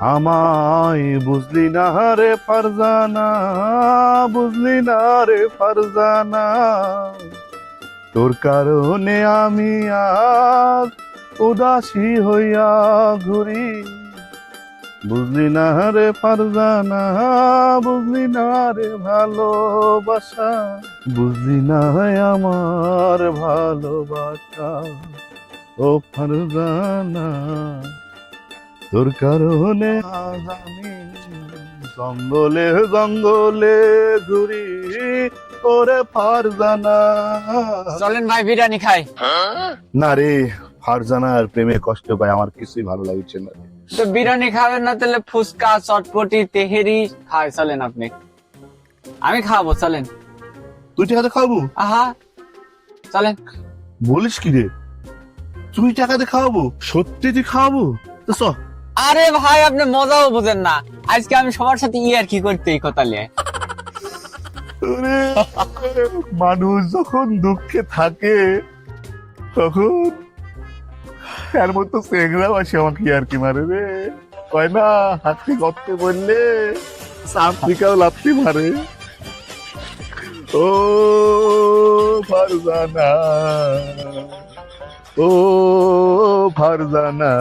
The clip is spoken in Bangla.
আমায় বুঝলি না রে ফারজানা, বুঝলি না রে ফারজানা। তোর কারণে আমি আজ উদাসী হইয়া ঘুরি। বুঝলি না রে ফারজানা, বুঝলি না রে ভালোবাসা। বুঝলি না আমার ভালোবাসা। ও ফারজানা। তোর কারণে আমি জঙ্গলে জঙ্গলে ঘুরি ওরে ফারজানা। চলেন ভাই বিরিয়ানি খাই। না রে ফারজানার প্রেমে কষ্ট পায় আমার কিছুই ভালো লাগছে না। তো বিরিয়ানি খাবেন না তাহলে ফুচকা চটপটি তেহেরি খাই চলেন আপনি। আমি খাব চলেন। তুই টাকাতে খাওয়াবো আহা চলেন। বলিস কি রে? তুই টাকাতে খাওয়াবো সত্যি তুই খাওয়াবো তো চ। আরে ভাই আপনি মজাও বুঝেন না। আজকে আমি সবার সাথে ইয়ার কি করতে এই ওরে, মানুষ যখন দুঃখে থাকে তখন এর মতো চেংড়াও আসে আমাকে আর কি মারে রে। কয় না হাতি গর্তে বললে সাপটিকাও লাপতি মারে। ও ফারজানা। ও ফারজানা।